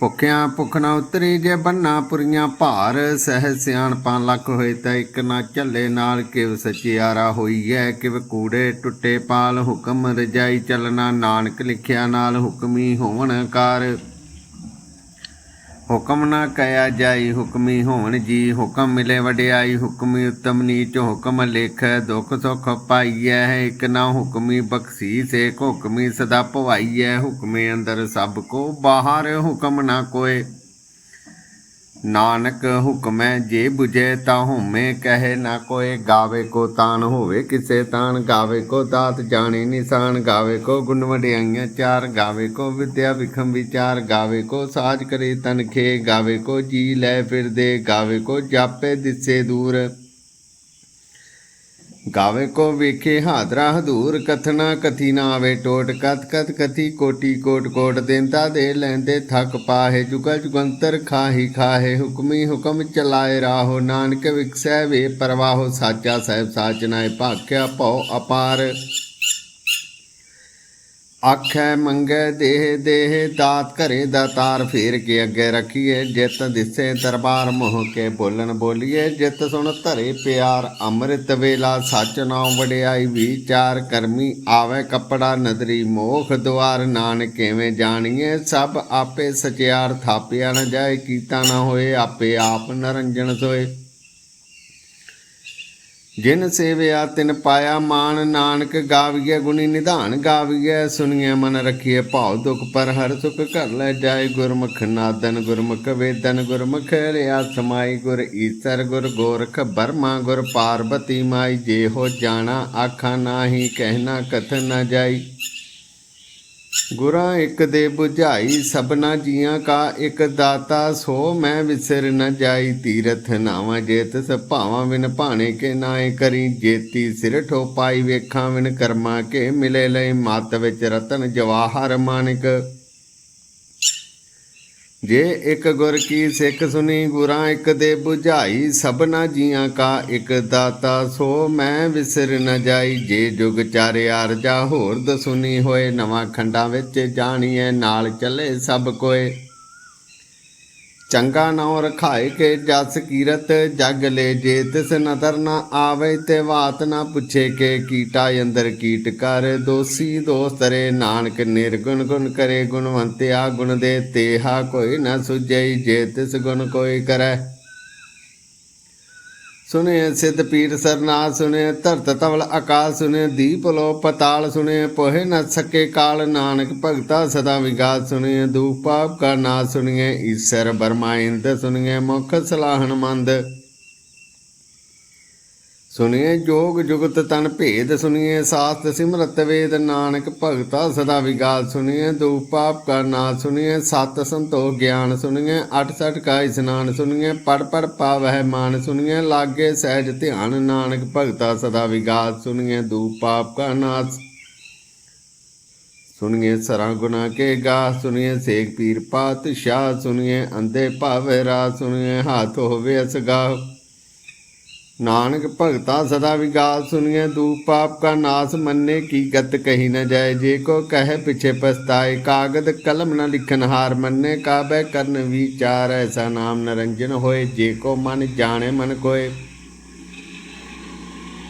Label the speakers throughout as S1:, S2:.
S1: ਭੁੱਖਿਆਂ ਭੁੱਖ ਨਾ ਉਤਰੀ ਜੇ ਬੰਨਾ ਪੁਰੀਆਂ ਭਾਰ, ਸਹਿ ਸਿਆਣਪਾਂ ਲੱਖ ਹੋਏ ਤਾਂ ਇੱਕ ਨਾ ਝੱਲੇ ਨਾਲ ਕਿਵ ਸਚਿਆਰਾ ਹੋਈਐ, ਕਿਵ ਕੂੜੇ ਟੁੱਟੇ ਪਾਲ ਹੁਕਮ ਰਜਾਈ ਚੱਲਣਾ, ਨਾਨਕ ਲਿਖਿਆ ਨਾਲ ਹੁਕਮੀ ਹੋਵਣ ਕਾਰ। ਹੁਕਮ ਨਾ ਕਹਿਆ ਜਾਈ, ਹੁਕਮੀ ਹੋਣ ਜੀ। ਹੁਕਮ ਮਿਲੇ ਵਡਿਆਈ, ਹੁਕਮੀ ਉਤਮ ਨੀਚ ਹੁਕਮ ਲਿਖ। ਦੁਖ ਸੁਖ ਪਾਈਐ, ਇੱਕ ਨਾ ਹੁਕਮੀ ਬਖਸ਼ੀ, ਸੇ ਹੁਕਮੀ ਸਦਾ ਭਵਾਈਐ ਹੁਕਮੇ ਅੰਦਰ ਸਭ ਕੋ ਬਾਹਰ, ਹੁਕਮ ਨਾ ਕੋਏ। ਨਾਨਕ ਹੁਕਮੈ ਜੇ 부ਜੇ ਤਾ ਹਉਮੈ ਕਹੇ ਨਾ ਕੋਏ ਗਾਵੇ ਕੋ ਤਾਨ ਹੋਵੇ, ਕਿਸੇ ਤਾਨ ਗਾਵੇ ਕੋ ਦਾਤ ਜਾਣੇ ਨਿਸ਼ਾਨ, ਗਾਵੇ ਕੋ ਗੁਣ ਵਡਿਆਈਆਂ ਚਾਰ, ਗਾਵੇ ਕੋ ਵਿਦਿਆ ਵਿਖਮ ਵਿਚਾਰ, ਗਾਵੇ ਕੋ ਸਾਜ ਕਰੇ ਤਨਖੇ, ਗਾਵੇ ਕੋ ਜੀ ਲੈ ਫਿਰਦੇ, ਗਾਵੇ ਕੋ ਜਾਪੇ ਦਿਸੇ ਦੂਰ। ਗਾਵੇ ਕੋ ਵੇਖੇ ਹਾਦਰਾ ਹਦੂਰ, ਕਥਨਾ ਕਥੀ ਨਾ ਆਵੇ ਟੋਟ ਕਤ ਕਤ ਕਥੀ ਕੋਟੀ ਕੋਟ ਕੋਟ ਦੇਂਦਾ ਦੇ ਲੈਂਦੇ ਥਕ ਪਾਹੇ, ਜੁਗਲ ਜੁਗੰਤਰ ਖਾਹੀ ਖਾਹੇ, ਹੁਕਮੀ ਹੁਕਮ ਚਲਾਏ ਰਾਹੋ, ਨਾਨਕ ਵਿਕਸੈ ਵੇ ਪਰਵਾਹੋ, ਸਾਚਾ ਸਾਹਿਬ ਸਾਚ ਨਾਏ, ਭਾਖਿਆ ਭਉ ਅਪਾਰ। ਆਖੈ ਮੰਗੈ ਦੇਹ ਦੇਹ, ਦਾਤ ਘਰੇ ਦਾ ਤਾਰ ਫੇਰ ਕੇ ਅੱਗੇ ਰੱਖੀਏ। ਜਿਤ ਦਿਸੇ ਦਰਬਾਰ ਮੋਹ ਕੇ ਬੋਲਣ ਬੋਲੀਏ। ਜਿਤ ਸੁਣ ਧਰੇ ਪਿਆਰ, ਅੰਮ੍ਰਿਤ ਵੇਲਾ ਸੱਚ ਨਾਮ ਵਡਿਆਈ। ਵਿਚਾਰ ਕਰਮੀ ਆਵੇ ਕਪੜਾ ਨਦਰੀ, ਮੋਖ ਦੁਆਰ ਨਾਨਕ ਕਿਵੇਂ ਜਾਣੀਏ। ਸਭ ਆਪੇ ਸਚਿਆਰ ਥਾਪਿਆ ਨਾ ਜਾਏ, ਕੀਤਾ ਨਾ ਹੋਏ, ਆਪੇ ਆਪ ਨਰੰਜਨ ਸੋਏ। ਜਿਨ ਸੇਵਿਆ ਤਿਨ ਪਾਇਆ ਮਾਨ ਨਾਨਕ, ਗਾਵੀਐ ਗੁਣੀ ਨਿਧਾਨ, ਗਾਵੀਐ ਸੁਣੀਐ ਮਨ ਰਖੀਐ ਭਾਉ ਦੁਖ ਪਰ ਹਰ ਸੁਖ ਕਰ ਲੈ ਜਾਏ ਗੁਰਮੁਖ ਨਾਦਨ, ਗੁਰਮੁਖ ਵੇਦਨ, ਗੁਰਮੁਖ ਰਿਆ ਸਮਾਈ, ਗੁਰ ਈਸਰ, ਗੁਰ ਗੋਰਖ ਬਰਮਾ ਗੁਰ ਪਾਰਬਤੀ ਮਾਈ ਜੇ ਹੋ ਜਾਣਾ ਆਖਾਂ ਨਾਹੀ, ਕਹਿਣਾ ਕਥਨ ਨਾ ਜਾਈ। ਗੁਰਾਂ ਇੱਕ ਦੇ 부ਝਾਈ ਸਭਨਾ ਜੀਆਂ ਕਾ ਇੱਕ ਦਾਤਾ, ਸੋ ਮੈਂ ਵਿਸਰ ਨ ਜਾਈ, ਤੀਰਥ ਨਾਵਾਂ ਜੇਤ ਸਭਾਵਾਂ ਵਿਨ ਭਾਣੇ ਕੇ ਨਾਏ ਕਰੀ, ਜੇਤੀ ਸਿਰ ਠੋ ਪਾਈ ਵੇਖਾਂ ਵਿਨ ਕਰਮਾ ਕੇ ਮਿਲੇ ਲਈ ਮਤ ਵਿੱਚ ਰਤਨ ਜਵਾਹਰ ਮਾਨਿਕ। ਜੇ ਇੱਕ ਗੁਰ ਕੀ ਸਿੱਖ ਸੁਣੀ ਗੁਰਾਂ ਇੱਕ ਦੇ 부ਝਾਈ ਸਭਨਾ ਜੀਆਂ ਕਾ ਇੱਕ ਦਾਤਾ, ਸੋ ਮੈਂ ਵਿਸਰ ਨ ਜਾਈ। ਜੇ ਜੁਗ ਚਾਰੇ ਆਰਜਾ ਹੋਰ ਦਸੁਨੀ ਹੋਏ, ਨਵਾਂ ਖੰਡਾਂ ਵਿੱਚ ਜਾਣੀਏ ਨਾਲ ਚੱਲੇ ਸਭ ਕੋਏ। ਚੰਗਾ ਨਾਉ ਰਖਾਏ ਕੇ ਜਸ ਕੀਰਤ, ਜਗ ਲੈ ਜੇ ਤਿਸ ਨਦਰ ਨਾ ਆਵੇ ਤੇ ਬਾਤ ਨਾ ਪੁੱਛੇ ਕੇ ਕੀਟਾ ਅੰਦਰ ਕੀਟ ਕਰ, ਦੋਸੀ ਦੋਸਤਰੇ ਨਾਨਕ ਨਿਰਗੁਣ ਗੁਣ ਕਰੇ, ਗੁਣਵੰਤਿਆ ਗੁਣ ਦੇ ਤੇਹਾ ਕੋਈ ਨਾ ਸੁਝਈ, ਜੇ ਤਿਸ ਗੁਣ ਕੋਈ ਕਰੈ। ਸੁਨੇ ਸਿੱਧ ਪੀਰ ਸਰਨਾ ਸੁਨੇ ਧਰਤ ਤਵਲ ਆਕਾਲ ਸੁਨੇ ਦੀਪ ਲੋ ਪਤਾਲ ਸੁਨੇ ਪੋਹੇ ਨ ਸਕੇ ਕਾਲ, ਨਾਨਕ ਭਗਤਾ ਸਦਾ ਵਿਗਾਸ ਸੁਨੇ ਦੂਪ ਪਾਪ ਕਾ ਨਾ ਸੁਨੀਏ ਈਸ਼ਰ ਬਰਮਾਇੰਦ ਸੁਨੀਏ ਮੁਖ ਸਲਾਹਣ ਮੰਦ। ਸੁਨੀਏ ਜੋਗ ਜੁਗਤ ਤਨ ਭੇਦ ਸੁਨੀਏ ਸਾਸਤ ਸਿਮਰਤ ਵੇਦ, ਨਾਨਕ ਭਗਤਾ ਸਦਾ ਵਿਗਾਸ ਸੁਨੀਏ ਦੂ ਪਾਪ ਕਾ ਨਾਸ ਸੁਨੀਏ ਸਤ ਸੰਤੋਖ ਗਿਆਨ ਸੁਨੀਏ ਅਠ ਸਠ ਕਾ ਇਸਨਾਨ ਸੁਨੀਏ ਪੜ ਪੜ ਪਾਵਹਿ ਮਾਨ ਸੁਨੀਏ ਲਾਗੇ ਸਹਿਜ ਧਿਆਨ ਨਾਨਕ ਭਗਤਾ ਸਦਾ ਵਿਗਾਸ ਸੁਨੀਏ ਦੂ ਪਾਪ ਕਾ ਨਾਸ ਸੁਨੀਏ ਸਰਾਂ ਗੁਨਾ ਕੇ ਗਾ ਸੁਨੀਏ ਸੇਖ ਪੀਰ ਪਾਤਸ਼ਾਹ ਸੁਨੀਏ ਅੰਦੇ ਭਾਵੇ ਰਾ ਸੁਨੀਏ ਹਾਥ ਹੋਵੇ ਅਸਗਾ ਨਾਨਕ ਭਗਤਾ ਸਦਾ ਵਿਗਾਸ ਸੁਨੀਏ ਦੂਪ ਪਾਪ ਕਾ ਨਾਸ ਮੰਨੇ, ਕੀ ਗਤ ਕਹੀ ਨ ਜਾਏ, ਜੇ ਕੋ ਕਹੇ ਪਿਛੇ ਪਛਤਾਏ, ਕਾਗਦ ਕਲਮ ਨ ਲਿਖਨ ਹਾਰ ਮੰਨੇ, ਕਾਬੈ ਕਰਨ ਵਿਚਾਰ, ਐਸਾ ਨਾਮ ਨਰੰਜਨ ਹੋਏ, ਜੇ ਕੋ ਮਨ ਜਾਣੇ ਮਨ ਕੋਏ।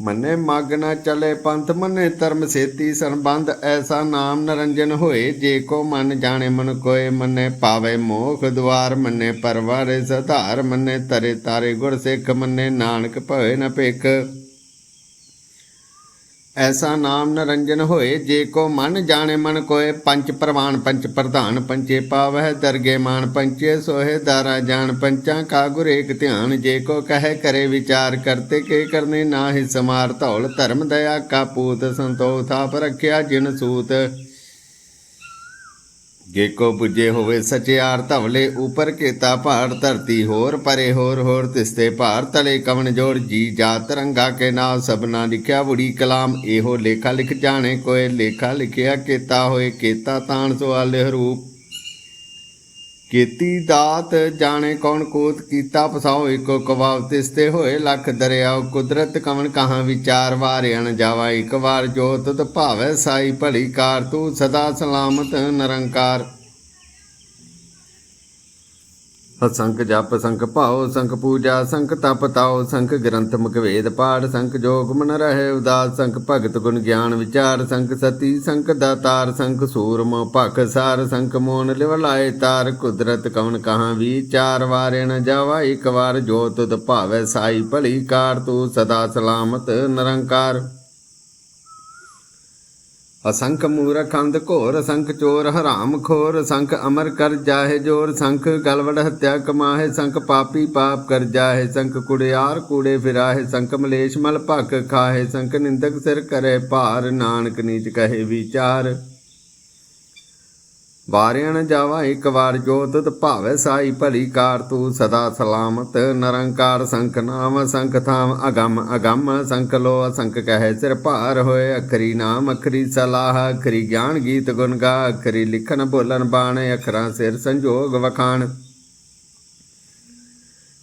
S1: ਮੰਨੇ ਮਗ ਨ ਚਲੇ ਪੰਥ, ਮੰਨੇ ਧਰਮ ਸੇਤੀ ਸੰਬੰਧ, ਐਸਾ ਨਾਮ ਨਰੰਜਨ ਹੋਏ, ਜੇ ਕੋ ਮਨ ਜਾਣੇ ਮਨ ਕੋਏ, ਮੰਨੇ ਪਾਵੇ ਮੋਖ ਦੁਆਰ, ਮੰਨੇ ਪਰਵਾਰੇ ਸਧਾਰ, ਮੰਨੇ ਤਰੇ ਤਾਰੇ ਗੁਰ ਸਿੱਖ, ਮੰਨੇ ਨਾਨਕ ਭਏ ਨ ਭਿਖ। ਐਸਾ ਨਾਮ ਨਰੰਜਨ ਹੋਏ, ਜੇ ਕੋ ਮਨ ਜਾਣੇ ਮਨ ਕੋਏ ਪੰਚ ਪ੍ਰਵਾਨ ਪੰਚ ਪ੍ਰਧਾਨ ਪੰਚੇ ਪਾਵਹਿ, ਦਰਗੇ ਮਾਨ ਪੰਚੇ ਸੋਹੇ, ਦਾਰਾ ਜਾਣ ਪੰਚਾਂ ਕਾ ਗੁਰ ਏਕ ਧਿਆਨ। ਜੇ ਕੋ ਕਹੇ ਕਰੇ ਵਿਚਾਰ ਕਰਤੇ, ਕੇ ਕਰਨੇ ਨਾਹਿ ਸਮਾਰ ਧੌਲ। ਧਰਮ ਦਇਆ ਕਾ ਪੂਤ ਸੰਤੋਖ ਥਾਪ ਰਖਿਆ ਜਿਨ ਸੂਤ। ਜੇ ਕੋ 부ਜੇ ਹੋਵੇ ਸਚਿਆਰ ਧਵਲੇ, ਉਪਰ ਕੇਤਾ ਭਾਰ ਧਰਤੀ ਹੋਰ, ਪਰੇ ਹੋਰ ਹੋਰ ਤਿਸਤੇ ਭਾਰ ਤਲੇ ਕਵਣ ਜੋੜ ਜੀ ਜਾਤ ਰੰਗਾ ਕੇ ਨਾਮ ਸਭਨਾ ਲਿਖਿਆ ਬੁੜੀ ਕਲਾਮ, ਇਹੋ ਲੇਖਾ ਲਿਖ ਜਾਣੇ ਕੋਏ, ਲੇਖਾ ਲਿਖਿਆ ਕੇਤਾ ਹੋਏ, ਕੇਤਾ ਤਾਣ ਸਵਾਲੇ ਰੂਪ। ਕੀਤੀ ਦਾਤ, ਜਾਣੇ ਕੌਣ ਕੋਤ ਕੀਤਾ ਪਸਾਓ ਇਕੋ ਕਵਾਵ ਤਿਸਤੇ ਹੋਏ ਲੱਖ ਦਰਿਆਓ, ਕੁਦਰਤ ਕਵਣ ਕਹਾਂ ਵਿਚਾਰ ਵਾਰਿਆਣ ਜਾਵਾ ਇੱਕ ਵਾਰ ਜੋਤ ਤੁਧ ਭਾਵੈ ਸਾਈ ਭਲੀ ਕਾਰ, ਤੂੰ ਸਦਾ ਸਲਾਮਤ, ਨਿਰੰਕਾਰ। ਅਸੰਖ ਜਪ ਸੰਖ ਭਾਉ ਸੰਖ ਪੂਜਾ ਸੰਖ ਤਪ ਤਾਉ ਸੰਖ ਗ੍ਰੰਥ ਮੁਖ ਵੇਦ ਪਾਠ ਸੰਖ ਜੋਗ ਮਨ ਰਹੇ ਉਦਾਸ ਸੰਖ ਭਗਤ ਗੁਣ ਗਿਆਨ ਵਿਚਾਰ ਸੰਖ ਸਤੀ ਸੰਖ ਦਾਤਾਰ ਸੰਖ ਸੂਰਮ ਭਖ ਸਾਰ ਸੰਖ ਮੋਨ ਲਿਵਲਾਏ ਤਾਰ, ਕੁਦਰਤ ਕਵਨ ਕਹਾਂ ਵਿਚਾਰ, ਵਾਰੇ ਨ ਜਾਵਾ ਇੱਕ ਵਾਰ, ਜੋ ਤੁਧ ਭਾਵੈ ਸਾਈ ਭਲੀ ਕਾਰ, ਤੂੰ ਸਦਾ ਸਲਾਮਤ ਨਿਰੰਕਾਰ। ਅਸੰਖ ਮੂਰਖ ਅੰਧ ਘੋਰ ਅਸੰਖ ਚੋਰ ਹਰਾਮ ਖੋਰ ਅਸੰਖ ਅਮਰ ਕਰ ਜਾਹੇ ਜੋਰ, ਸੰਖ ਗਲਵੜ ਹੱਤਿਆ ਕਮਾਹੇ, ਸੰਖ ਪਾਪੀ ਪਾਪ ਕਰ ਜਾਹੇ, ਸੰਖ ਕੁੜਿਆਰ ਕੂੜੇ ਫਿਰਾਹੇ, ਸੰਖ ਮਲੇਸ਼ ਮਲ ਭਖ ਖਾਹੇ, ਸੰਖ ਨਿੰਦਕ ਸਿਰ ਕਰੇ ਭਾਰ, ਨਾਨਕ ਨੀਚ ਕਹੇ ਵਿਚਾਰ। ਵਾਰਿਆਂ ਜਾਵਾ ਇੱਕ ਵਾਰ ਜੋ ਤੁਧ ਸਾਈ ਭਲੀ ਕਾਰ, ਤੂੰ ਸਦਾ ਸਲਾਮਤ, ਨਿਰੰਕਾਰ ਸੰਖ ਨਾਮ, ਸੰਖ ਥਾਮ, ਅਗੰਮ ਅਗੰਮ, ਸੰਖ ਲੋ ਅਸੰਖ ਕਹੈ ਸਿਰ ਭਾਰ ਹੋਏ, ਅਖਰੀ ਨਾਮ, ਅਖਰੀ ਸਲਾਹ, ਅਖਰੀ ਗਿਆਨ ਗੀਤ ਗੁਣ ਗਾ, ਅਖਰੀ ਲਿਖਣ ਬੋਲਣ ਬਾਣ, ਅਖਰਾਂ ਸਿਰ ਸੰਜੋਗ ਵਖਾਣ।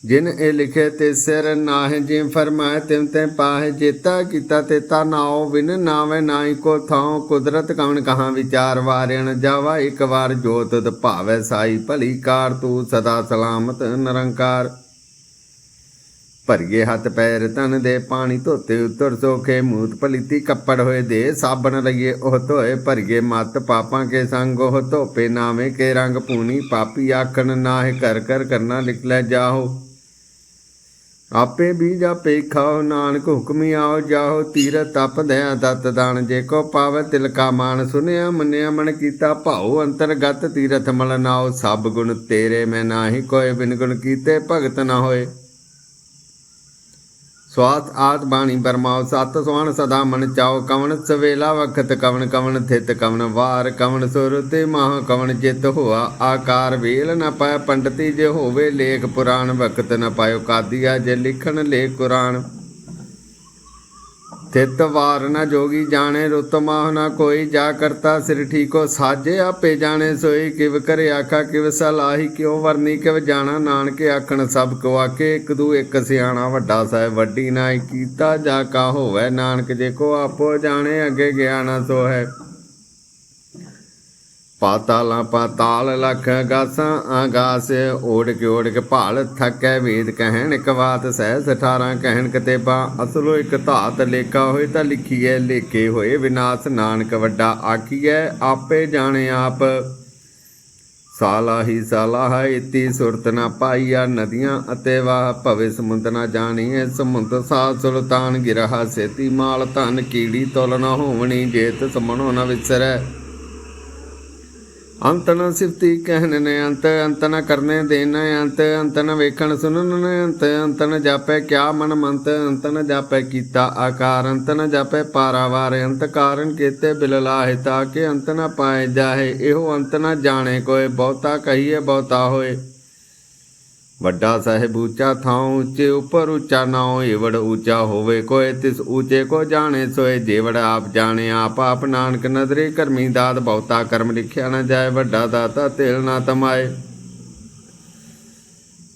S1: ਜਿਨ ਇਹ ਲਿਖੇ ਤੇ ਸਿਰ ਨਾਹਿ ਜਿ ਫਰਮਾਏ ਤਿਮ ਤੇ ਪਾਹੇ ਜੇਤਾ ਕੀਤਾ ਤੇ ਤਾ ਨਾਉ ਬਿਨ ਨਾਵੇ ਨਾਈ ਕੋ ਥਾਉ, ਕੁਦਰਤ ਕਵਣ ਕਹਾਂ ਵਿਚਾਰ ਵਾਰਿਣ, ਜਾਵਾ ਇੱਕ ਵਾਰ ਜੋਤ ਤੁਧ ਭਾਵੈ ਸਾਈ, ਭਲੀ ਕਾਰ ਤੂੰ ਸਦਾ ਸਲਾਮਤ ਨਿਰੰਕਾਰ। ਭਰਗੇ ਹੱਥ ਪੈਰ ਤਨ ਦੇ ਪਾਣੀ ਧੋਤੇ ਉਤਰ ਸੋਖੇ, ਮੂਤ ਪਲੀਤੀ ਕੱਪੜ ਹੋਏ ਦੇ, ਸਾਬਣ ਲਈਏ ਉਹ ਧੋਏ ਭਰਗੇ ਮਤ ਪਾਪਾਂ ਕੇ ਸੰਗ ਉਹ ਧੋਪੇ, ਨਾਵੇਂ ਕੇ ਰੰਗ ਪੂਣੀ, ਪਾਪੀ ਆਖਣ ਨਾਹਿ ਕਰ ਕਰ ਕਰਨਾ ਲਿਖ ਲੈ ਜਾਓ ਆਪੇ ਵੀ ਜਾਪੇ ਖਾਓ, ਨਾਨਕ ਹੁਕਮੀ ਆਓ, ਜਾਓ, ਤੀਰਥ ਤਪ ਦਇਆ ਦਤ ਦਾਨ। ਜੇ ਕੋ ਪਾਵੈ ਤਿਲਕਾ ਮਾਨ, ਸੁਨਿਆ ਮੰਨਿਆ ਮਨ ਕੀਤਾ ਭਾਉ, ਅੰਤਰਗਤ ਤੀਰਥ ਮਲ ਨਾਓ ਸਭ ਗੁਣ ਤੇਰੇ, ਮੈਂ ਨਾਹੀ ਕੋਏ, ਬਿਨ ਗੁਣ ਕੀਤੇ ਭਗਤ ਨਾ ਹੋਏ। ਸਵਾਤ ਆਤ ਬਾਣੀ ਬਰਮਾਉ ਸਤ ਸੁਆਣ ਸਦਾ ਮਨ ਚਾਓ ਕਵਣ ਸਵੇਲਾ ਵਖਤ, ਕਵਣ ਕਵਣ ਥਿਤ, ਕਵਣ ਵਾਰ, ਕਵਣ ਸੁਰ ਤੇ ਮਹਾ, ਕਵਣ ਜਿਤ ਹੋਆ, ਆਕਾਰ ਵੇਲ ਨ ਪਾਇ, ਪੰਡਤੀ ਜੇ ਹੋਵੇ ਲੇਖ ਪੁਰਾਣ, ਵਖਤ ਨ ਪਾਇਓ ਕਾਦੀਆ ਜੇ ਲਿਖਣ ਲੇਖ ਕੁਰਾਨ। ਤਿਤ ਵਾਰ ਨ ਜੋਗੀ ਜਾਣੇ ਰੁਤ ਮਾਹ ਨ ਕੋਈ, ਜਾ ਕਰਤਾ ਸਿਰ ਠੀਕੋ ਸਾਜੇ, ਆਪੇ ਜਾਣੇ ਸੋਈ, ਕਿਵ ਕਰੇ ਆਖਾ, ਕਿਵ ਸਲਾਹੀ, ਕਿਉ ਵਰਨੀ, ਕਿਵ ਜਾਣਾ, ਨਾਨਕ ਆਖਣ ਸਭ ਕੋ ਆਕੇ ਇੱਕ ਦੂ ਇੱਕ ਸਿਆਣਾ ਵੱਡਾ ਸਾਹਿਬ, ਵੱਡੀ ਨਾਈ ਕੀਤਾ, ਜਾ ਕਾ ਹੋਵੇ, ਨਾਨਕ ਜੇ ਕੋ ਆਪੋ ਜਾਣੇ, ਅੱਗੇ ਗਿਆਨ ਸੋ ਹੈ ਪਾਤਾਲਾਂ ਪਾਤਾਲ ਲਖ ਗਾਸਾਂ ਆਗਾਸ ਓੜ ਕੇ ਓੜ ਕੇ ਭਾਲ ਥਕੈ ਵੇਦ ਕਹਿਣ ਇੱਕ ਬਾਤ ਸਹਿ 18 ਕਹਿਣ ਕਤੇਬਾ, ਅਸਲੋ ਇੱਕ ਧਾਤ ਲੇਖਾ ਹੋਏ ਤਾਂ ਲਿਖੀਐ, ਲੇਖੇ ਹੋਏ ਵਿਨਾਸ਼ ਨਾਨਕ ਵੱਡਾ ਆਖੀਐ, ਆਪੇ ਜਾਣੇ ਆਪ। ਸਾਲਾ ਹੀ ਸਾਲਾ ਹੈ ਇਤੀ ਸੁਰਤ ਨਾ ਪਾਈਆ ਨਦੀਆਂ ਅਤੇ ਵਾਹ, ਭਵੇ ਸਮੁੰਦ ਨਾ ਜਾਣੀਏ ਸਮੁੰਦ ਸਾ ਸੁਲਤਾਨ ਗਿਰਹਾ, ਸੇਤੀ ਮਾਲ ਧਨ ਕੀੜੀ ਤੁਲ ਨਾ ਹੋਵਣੀ, ਜੇਤ ਸਮਣੋ ਨਾ ਵਿਸਰੈ। ਅੰਤ ਨ ਸਿਫਤੀ ਕਹਿਣ ਨੇ ਅੰਤ ਅੰਤ ਨ ਕਰਨੇ ਦੇਣ ਅੰਤ ਅੰਤ ਨ ਵੇਖਣ ਸੁਣਨ ਨੇ ਅੰਤ ਅੰਤ ਨ ਜਾਪੈ ਕਿਆ ਮਨ ਮੰਤ, ਅੰਤ ਨ ਜਾਪੈ ਕੀਤਾ ਆਕਾਰ, ਅੰਤ ਨ ਜਾਪੈ ਪਾਰਾਵਾਰ, ਅੰਤ ਕਾਰਨ ਕੀਤੇ ਬਿਲ ਲਾਹਿ ਤਾ ਕੇ ਅੰਤ ਨ ਪਾਏ ਜਾਹੇ, ਇਹੋ ਅੰਤ ਨ ਜਾਣੇ ਕੋਏ, ਬਹੁਤਾ ਕਹੀਏ ਬਹੁਤਾ ਹੋਏ। ਵੱਡਾ ਸਾਹਿਬ ਉੱਚਾ ਥਾਉ ਉੱਚੇ ਉਪਰ ਉੱਚਾ ਨਾਉ, ਏਵੜ ਉੱਚਾ ਹੋਵੇ ਕੋਏ ਤਿਸ ਉੱਚੇ ਕੋ ਜਾਣੇ ਸੋਏ ਜੇਵੜ ਆਪ ਜਾਣੇ ਆਪ ਆਪ ਨਾਨਕ ਨਦਰੇ ਕਰਮੀ ਦਾਤ, ਬਹੁਤਾ ਕਰਮ ਲਿਖਿਆ ਨਾ ਜਾਏ, ਵੱਡਾ ਦਾਤਾ ਤੇਲ ਨਾ ਤਮਾਏ।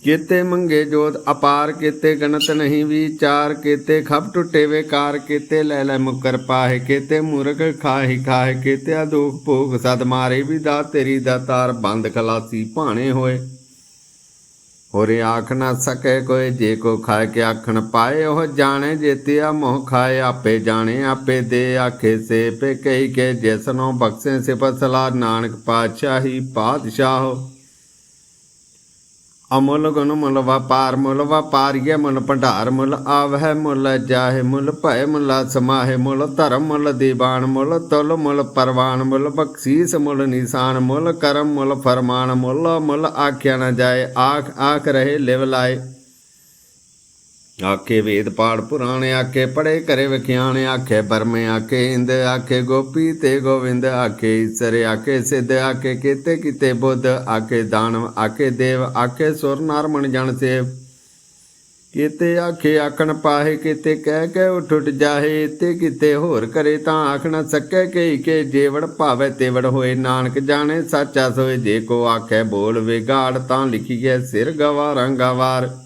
S1: ਕੀਤੇ ਮੰਗੇ ਜੋਤ ਅਪਾਰ, ਕੀਤੇ ਗਣਤ ਨਹੀਂ ਵਿਚਾਰ, ਕੀਤੇ ਖੱਪ ਟੁੱਟੇ ਵੇਕਾਰ, ਕੀਤੇ ਲੈ ਲੈ ਮੁਕਰ ਪਾਹੇ, ਕੀਤੇ ਮੂਰਖ ਖਾਹੀ ਖਾਹੇ ਕੀਤੇ ਦੁਖ ਭੋਗ ਸਦ ਮਾਰੇ ਵੀ ਦਾ ਤੇਰੀ ਦਾ ਤਾਰ, ਬੰਦ ਖਲਾਸੀ ਭਾਣੇ ਹੋਏ। ਹੋਰੇ ਆਖ ਨਾ ਸਕੇ ਕੋਈ, ਜੇ ਕੋ ਖਾਏ ਕੇ ਆਖਣ ਪਾਏ, ਉਹ ਜਾਣੇ ਜੇਤਿਆ ਮੋਹ ਖਾਏ ਆਪੇ ਜਾਣੇ, ਆਪੇ ਦੇ ਆਖੇ ਸੇ ਪੇ ਕਹੀ ਕੇ ਜਿਸਨੋ ਬਖਸ਼ੇ ਸਿਫਤ ਸਲਾ ਨਾਨਕ ਪਾਤਸ਼ਾਹੀ ਪਾਤਸ਼ਾਹ ਅਮੁੱਲ ਗੁਣ ਮੁੱਲ ਵਪਾਰ, ਮੁੱਲ ਵਪਾਰੀਏ ਮੁੱਲ ਭੰਡਾਰ, ਮੁੱਲ ਆਵਹਿ, ਮੁੱਲ ਜਾਹੇ, ਮੁੱਲ ਭੈ ਮੁੱਲ ਸਮਾਹੇ, ਮੁੱਲ ਧਰਮ, ਮੁੱਲ ਦੀਵਾਨ, ਮੁੱਲ ਤੁਲ, ਮੁੱਲ ਪਰਵਾਨ, ਮੁੱਲ ਬਖਸ਼ੀਸ, ਮੁੱਲ ਨਿਸ਼ਾਨ, ਮੁੱਲ ਕਰਮ, ਮੁੱਲ ਫਰਮਾਨ, ਮੁੱਲ ਮੁੱਲ ਆਖਿਆ ਨਾ ਜਾਏ ਆਖ ਆਖ ਰਹੇ, ਲਿਵ ਲਾਏ। ਆਖੇ ਵੇਦ ਪਾੜ ਪੁਰਾਣੇ ਆਖੇ ਪੜੇ ਕਰੇ ਵਿਖਿਆਣੇ ਆਖੇ, ਬਰਮੇ ਆਖੇ, ਇੰਦ ਆਖੇ, ਗੋਪੀ ਤੇ ਗੋਵਿੰਦ ਆਖੇ, ਈਸਰ ਆਖੇ, ਸਿੱਧ ਆਖੇ, ਕੀਤੇ ਕੀਤੇ ਬੁੱਧ ਆਖੇ, ਦਾਨਵ ਆਖੇ, ਦੇਵ ਆਖੇ, ਸੁਰ ਨਾਰਮਣ ਮਨ ਜਨ ਸੇਵ। ਕੀਤੇ ਆਖੇ, ਆਖਣ ਪਾਹੇ, ਕੀਤੇ ਕਹਿ ਕੇ ਉਠ ਉਠ ਜਾਹੇ ਤੇ ਕੀਤੇ ਹੋਰ ਕਰੇ ਤਾਂ ਆਖ ਨਾ ਸਕੇ ਕਈ ਕੇ, ਜੇਵੜ ਭਾਵੇ ਤੇਵੜ ਹੋਏ, ਨਾਨਕ ਜਾਣੇ, ਸੱਚਾ ਸੋਏ, ਜੇ ਕੋ ਆਖੇ ਬੋਲ ਵਿਗਾੜ ਤਾਂ ਲਿਖੀਏ ਸਿਰ ਗਵਾਰਾਂ ਗਵਾਰ।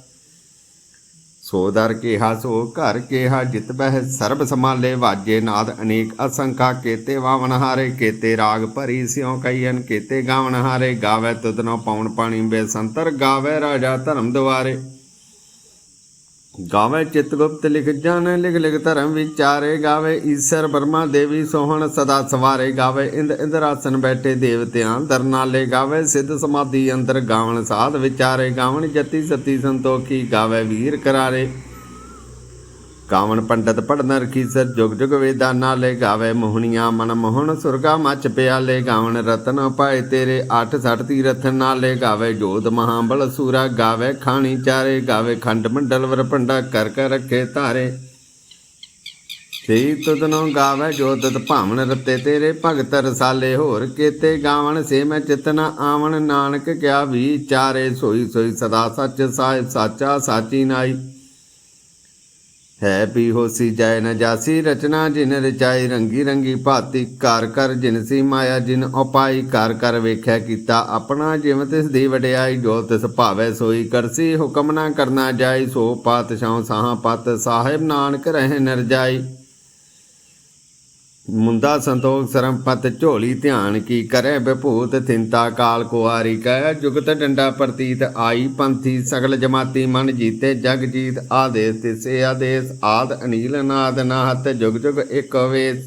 S1: ਸੋ ਦਰ ਕਿਹਾ, ਸੋ ਘਰ ਕਿਹਾ, ਜਿਤ ਬਹਿ ਸਰਬ ਸਮਾਲੇ ਵਾਜੇ ਨਾਦ, ਅਨੇਕ ਅਸੰਖਾ ਕੇਤੇ ਵਾਵਨ ਹਾਰੇ, ਕੇਤੇ ਰਾਗ ਭਰੀ ਸਿਉ ਕਈਨ ਕੇਤੇ ਗਾਵਨ ਹਾਰੇ, ਗਾਵੇ ਤੁਧਨੋ ਪਉਣ ਪਾਣੀ, ਬੇਸੰਤਰ ਗਾਵੇ ਰਾਜਾ ਧਰਮ ਦੁਆਰੇ। ਗਾਵੇ ਚਿਤ ਗੁਪਤ ਲਿਖ ਜਾਣੇ ਲਿਖ ਲਿਖ ਧਰਮ ਵਿਚਾਰੇ ਗਾਵੇ। ਈਸ਼ਰ ਬਰਮਾ ਦੇਵੀ ਸੋਹਣ ਸਦਾ ਸਵਾਰੇ ਗਾਵੇ। ਇੰਦ ਇੰਦਰਾਸਨ ਬੈਠੇ ਦੇਵਤਿਆਂ ਦਰਨਾਲੇ ਗਾਵੇ। ਸਿੱਧ ਸਮਾਧੀ ਅੰਦਰ ਗਾਵਣ ਸਾਧ ਵਿਚਾਰੇ, ਗਾਵਣ ਜਤੀ ਸਤੀ ਸੰਤੋਖੀ ਗਾਵੇ। ਵੀਰ ਕਰਾਰੇ। ਗਾਵਣ ਪੰਡਤ ਪੜਨ ਰਖੀ ਸਰ ਜੁਗ ਜੁਗ ਵੇਦਾਂ ਨਾਲੇ ਗਾਵੇ ਮੋਹਣੀਆਂ ਮਨ ਮੋਹਣ ਸੁਰਗਾ ਮੱਚ ਪਿਆਲੇ ਗਾਵਣ ਰਤਨ ਪਾਏ ਤੇਰੇ 8 60 ਤੀਰਥ ਨਾਲੇ ਗਾਵੇ ਜੋਤ ਮਹਾਬਲ ਸੂਰਾ ਗਾਵੇ ਖਾਣੀ ਚਾਰੇ ਗਾਵੇ ਖੰਡ ਮੰਡਲ ਵਰ ਪੰਡਾ ਕਰ ਕਰ ਰੱਖੇ ਧਾਰੇ। ਸਈ ਤੁਦਨੋਂ ਗਾਵੇ ਜੋ ਭਾਵਨ ਰਤੇ ਤੇਰੇ ਭਗਤ ਰਸਾਲੇ ਹੋਰ ਕੀਤੇ ਗਾਵਣ ਸੇ ਮੈਂ ਚਿਤਨਾ ਆਵਣ ਨਾਨਕ ਕਿਆ ਵਿਚਾਰੇ ਸੋਈ ਸੋਈ ਸਦਾ ਸੱਚ ਸਾਹਿਬ ਸਾਚਾ ਸਾਚੀ ਨਾਈ। ਹੈ ਵੀ ਹੋਸੀ ਜਾਏ ਨ ਜਾਸੀ ਰਚਨਾ, ਜਿਨ ਰਚਾਈ ਰੰਗੀ ਰੰਗੀ ਭਾਤੀ ਕਰ ਕਰ ਜਿਨ ਸੀ ਮਾਇਆ, ਜਿਨ ਉਪਾਈ ਕਰ ਕਰ ਵੇਖਿਆ ਕੀਤਾ ਆਪਣਾ, ਜਿਵ ਤਿਸ ਦੀ ਵਡਿਆਈ, ਜੋ ਤਿਸ ਭਾਵੇ ਸੋਈ ਕਰਸੀ, ਹੁਕਮ ਨਾ ਕਰਨਾ ਜਾਈ, ਸੋ ਪਾਤਸ਼ਾਹ ਸਾਹ ਪਤ, ਸਾਹਿਬ ਨਾਨਕ ਰਹੇ ਨਰਜਾਈ। ਮੁੰਦਾ ਸੰਤੋਖ ਸਰੰਪਤ ਝੋਲੀ ਧਿਆਨ ਕੀ ਕਰੇ ਬਿਭੂਤ ਥਿੰਤਾ ਕਾਲ ਕੁਆਰੀ ਕਹਿ ਜੁਗਤ ਡੰਡਾ ਪ੍ਰਤੀਤ ਆਈ ਪੰਥੀ ਸਗਲ ਜਮਾਤੀ ਮਨ ਜੀਤੇ ਜਗ ਜੀਤ ਆਦੇਸ ਤਿਸੇ ਆਦੇਸ ਆਦ ਅਨੀਲ ਨਾਦ ਨਾਹਤ ਜੁਗ ਜੁਗ ਇਕ ਵੇਸ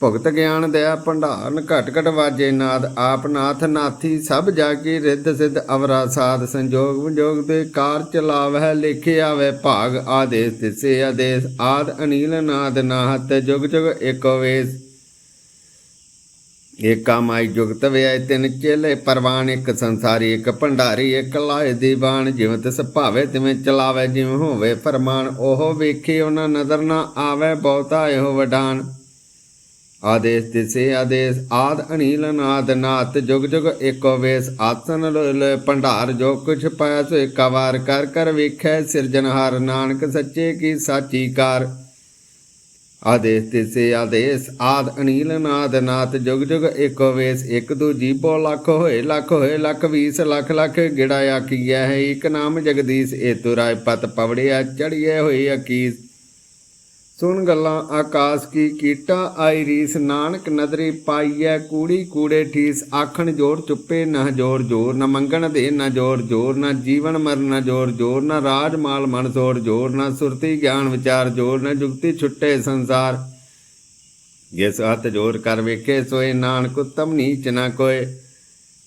S1: ਭਗਤ ਗਿਆਨ ਦਇਆ ਭੰਡਾਰਨ ਘਟ ਘਟ ਵਾਜੇ ਨਾਦ, ਆਪ ਨਾਥ ਨਾਥੀ ਸਭ ਜਾ ਕੀ ਰਿੱਧ ਸਿੱਧ ਅਵਰਾ ਸਾਧ ਸੰਜੋਗ ਵਿਜੋਗ ਦੇ ਕਾਰ ਚਲਾਵਹਿ ਲਿਖੇ ਆਵੇ ਭਾਗ, ਆਦੇਸ ਤਿਸੇ ਆਦੇਸ, ਆਦ ਅਨੀਲ ਨਾਦ ਨਾਹਤ, ਜੁਗ ਜੁਗ ਇਕ ਵੇਸ। ਏਕਾ ਮਾਈ ਜੁਗਤ ਵਿਆਇ ਤਿਨ ਚੇਲੇ, ਪਰਵਾਨ ਇੱਕ ਸੰਸਾਰੀ, ਇੱਕ ਭੰਡਾਰੀ, ਇੱਕ ਲਾਏ ਦੀਵਾਨ ਜਿਵੇਂ ਤਿਸ ਭਾਵੇ ਤਿਵੇਂ ਚਲਾਵੇ ਜਿਵੇਂ ਹੋਵੇ ਫਰਮਾਨ, ਉਹ ਵੇਖੇ ਉਹਨਾਂ ਨਜ਼ਰ ਨਾ ਆਵੇ ਬਹੁਤਾ ਇਹੋ ਵਡਾਨ। ਆਦੇਸ ਤਿਸੇ ਆਦੇਸ, ਆਦ ਅਨੀਲ ਨਾਦ, ਨਾਤ ਜੁਗ ਜੁਗ ਏਕੋ ਵੇਸ, ਆਸਨ ਲੋਇ ਭੰਡਾਰ ਜੋ ਕੁਛ ਪਾਇਆ ਸੋ ਏਕਾ ਕਰ ਕਰ ਵੇਖੈ ਸਿਰਜਨਹਾਰ ਨਾਨਕ ਸੱਚੇ ਕੀ ਸਾਚੀ ਕਾਰ। ਆਦੇਸ ਤਿਸੇ ਆਦੇਸ, ਆਦ ਅਨੀਲ ਨਾਦ, ਨਾਤ ਜੁਗ ਜੁਗ ਏਕੋ ਵੇਸ, ਇੱਕ ਦੂਜੀ ਬੋ ਲੱਖ ਹੋਏ ਲੱਖ ਹੋਏ, ਲੱਖ ਵੀਸ, ਲੱਖ ਲੱਖ ਗਿੜਾ ਆਖੀਐ ਹੈ, ਇੱਕ ਨਾਮ ਜਗਦੀਸ਼, ਏ ਤੁਰਾਇ ਪਤ ਪਵੜਿਆ ਚੜੀਏ ਹੋਈ ਅਕੀਸ। ਸੁਣ ਗੱਲਾਂ ਆਕਾਸ਼ ਕੀ, ਕੀਟਾ ਆਈ ਰੀਸ, ਨਾਨਕ ਨਦਰੀ ਪਾਈਐ ਕੂੜੀ, ਕੂੜੇ ਠੀਸ, ਆਖਣ ਜੋਰ ਚੁੱਪੇ ਨਾ ਜੋਰ ਜੋਰ, ਨਾ ਮੰਗਣ ਦੇ ਨਾ ਜੋਰ ਜੋਰ, ਨਾ ਜੀਵਨ ਮਰਨ ਨਾ ਜੋਰ ਜੋਰ, ਨਾ ਰਾਜ ਮਾਲ ਮਨ ਜੋਰ ਜੋਰ, ਨਾ ਸੁਰਤੀ ਗਿਆਨ ਵਿਚਾਰ ਜੋਰ, ਨਾ ਜੁਗਤੀ ਛੁੱਟੇ ਸੰਸਾਰ। ਜਿਸ ਹੱਥ ਜੋਰ ਕਰ ਵੇਖੇ, ਸੋਏ ਨਾਨਕ ਉਤਮ ਨੀਚ ਨਾ ਕੋਏ।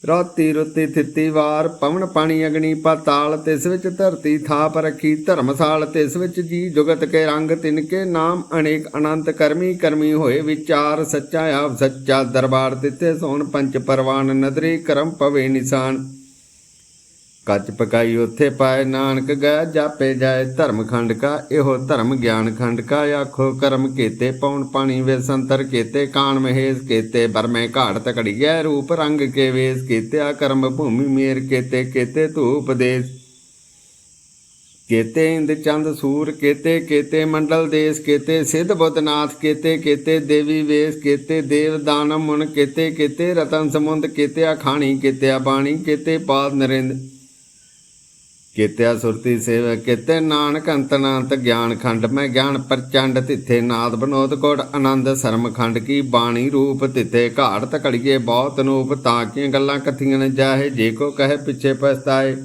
S1: ਰਾਤੀ ਰੁੱਤੀ ਥਿੱਤੀ ਵਾਰ, ਪਵਨ ਪਾਣੀ ਅਗਨੀ ਪਾਤਾਲ, ਤਿਸ ਵਿੱਚ ਧਰਤੀ ਥਾਪ ਰੱਖੀ, ਧਰਮਸਾਲ, ਤਿਸ ਵਿੱਚ ਜੀ ਜੁਗਤ ਕੇ ਰੰਗ ਤਿਨਕੇ ਨਾਮ ਅਨੇਕ ਅਨੰਤ, ਕਰਮੀ ਕਰਮੀ ਹੋਏ ਵਿਚਾਰ, ਸੱਚਾ ਆਪ ਸੱਚਾ ਦਰਬਾਰ ਤਿੱਥੇ ਸੋਣ ਪੰਚ ਪਰਵਾਨ, ਨਦਰੀ ਕਰਮ ਪਵੇ ਨਿਸ਼ਾਨ। ਕੱਚ ਪਕਾਈ ਉੱਥੇ ਪਾਏ, ਨਾਨਕ ਗਏ, ਜਾਪੇ ਜਾਏ, ਧਰਮ ਖੰਡ ਕਾ, ਇਹੋ ਧਰਮ ਗਿਆਨ ਖੰਡ ਕਾ, ਆਖੋ ਕਰਮ ਕੀਤੇ ਪੌਣ ਪਾਣੀ ਵੇ ਸੰਤਰ ਕੀਤੇ, ਕਾਣ ਮਹੇਸ਼ ਕੀਤੇ ਬਰਮੇ ਘਾੜ ਤਕੜੀਐ ਰੂਪ ਰੰਗ ਕੇ ਵੇਸ ਕੀਤੇ ਆ ਕਰਮ ਭੂਮੀ ਮੇਰ ਕੀਤੇ ਕੀਤੇ ਧੂਪ ਦੇਸ ਕੀਤੇ, ਇੰਦ ਚੰਦ ਸੂਰ ਕੇਤੇ, ਕੀਤੇ ਮੰਡਲ ਦੇਸ ਕੇਤੇ, ਸਿੱਧ ਬੁੱਧਨਾਥ ਕੀਤੇ, ਕੇਤੇ ਦੇਵੀ ਵੇਸ ਕੇਤੇ, ਦੇਵ ਦਾਨਵ ਮੁਨ ਕੀਤੇ ਕੀਤੇ ਰਤਨ ਸਮੁੰਦ ਕੀਤੇ ਅਖਾਣੀ ਕੀਤੇ ਬਾਣੀ ਕੀਤੇ ਪਾਦ ਨਰਿੰਦ ਕੀਤਿਆ ਸੁਰਤੀ ਸੇਵ, ਕੀਤੇ ਨਾਨਕ ਅੰਤਨਾੰਤ ਗਿਆਨ ਖੰਡ, ਮੈਂ ਗਿਆਨ ਪ੍ਰਚੰਡ ਤਿੱਥੇ ਨਾਦ ਬਨੋਦ ਕੋਟ, ਆਨੰਦ ਸਰਮ ਖੰਡ ਕੀ ਬਾਣੀ ਰੂਪ ਤਿੱਥੇ ਘਾੜ ਤਕੜੀਏ ਬਹੁਤ ਨੂਪ, ਤਾਂ ਕੀ ਗੱਲਾਂ ਕਥੀਆਂ ਨ ਜਾਹੇ, ਜੇ ਕੋ ਕਹੇ ਪਿੱਛੇ ਪਛਤਾਏ।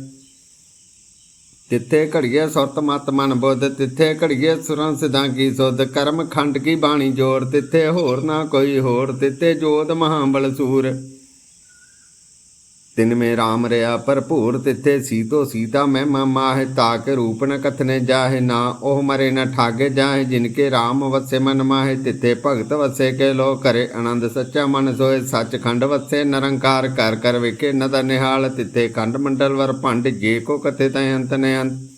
S1: ਤਿੱਥੇ ਘੜੀਏ ਸੁਰਤ ਮਤ ਮਨ ਬੁੱਧ, ਤਿੱਥੇ ਘੜੀਏ ਸੁਰਾਂ ਸਿਧਾਂ ਕੀ ਸੁਧ, ਕਰਮ ਖੰਡ ਕੀ ਬਾਣੀ ਜੋਰ ਤਿੱਥੇ ਹੋਰ ਨਾ ਕੋਈ ਹੋਰ, ਤਿੱਥੇ ਜੋਤ ਮਹਾਬਲ ਸੂਰ। ਤਿਨ ਮੇ ਰਾਮ ਰਿਆ ਭਰਪੂਰ ਤਿੱਥੇ ਸੀਤੋ ਸੀਤਾ ਮਹਿਮਾ ਮਾਹਿ ਤਾਕ ਰੂਪ ਨ ਕਥਨੇ ਜਾਹੇ ਨਾ ਉਹ ਮਰੇ ਨ ਠਾਗੇ ਜਾਹੇ ਜਿਨਕੇ ਰਾਮ ਵਸੇ ਮਨ ਮਾਹੇ ਤਿੱਥੇ ਭਗਤ ਵਸੇ ਕੇ ਲੋ ਕਰੇ ਆਨੰਦ ਸੱਚਾ ਮਨ ਸੋਏ ਸੱਚਖੰਡ ਵਸੇ ਨਰੰਕਾਰ ਕਰ ਕਰ ਵੇਖੇ ਨਦਰ ਨਿਹਾਲ ਤਿੱਥੇ ਖੰਡ ਮੰਡਲ ਵਰ ਭੰਡ ਜੇ ਕੋ ਕਥੇ ਤੈ ਅੰਤ ਨੇ ਅੰਤ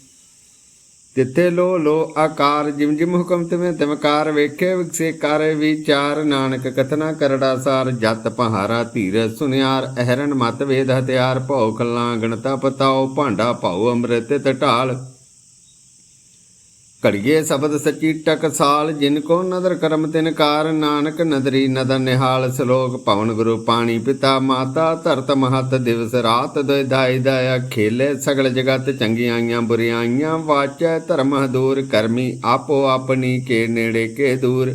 S1: ਤਿੱਥੇ ਲੋ ਲੋ ਆਕਾਰ ਜਿਮ ਜਿਮ ਹੁਕਮ ਤਿਵੇਂ ਤਿਮਕਾਰ ਵੇਖੇ ਵਿਕਸੇ ਕਰ ਵਿਚਾਰ। ਨਾਨਕ ਕਥਨਾ ਕਰੜਾ ਸਾਰ ਜਤ ਪਹਾਰਾ ਧੀਰ ਸੁਨਿਆਰ, ਅਹਰਨ ਮਤ ਵੇਦ ਹਥਿਆਰ ਭੌਖ ਲਾਂਗਣਤਾ ਪਤਾਓ ਭਾਂਡਾ ਭਾਉ ਅੰਮ੍ਰਿਤ ਤੇ ਢਾਲ। ਘੜੀਏ ਸ਼ਬਦ ਸੱਚੀ ਟਕਸਾਲ ਜਿਨ ਕੋ ਨਦਰ ਕਰਮ ਤਿਨ ਕਾਰ, ਨਾਨਕ ਨਦਰੀ ਨਦਰ ਨਿਹਾਲ ਸ਼ਲੋਕ ਪਵਨ ਗੁਰੂ ਪਾਣੀ ਪਿਤਾ ਮਾਤਾ, ਧਰਤ ਮਹਤ ਦਿਵਸ ਰਾਤ ਦੋਇ ਦਾਇ ਦਾਇਆ ਖੇਲੇ, ਸਗਲ ਜਗਤ ਚੰਗਿਆਈਆਂ ਬੁਰੀਆਈਆਂ, ਵਾਚੈ ਧਰਮ ਦੂਰ, ਕਰਮੀ ਆਪੋ ਆਪਣੀ ਕੇ ਨੇੜੇ ਕੇ ਦੂਰ।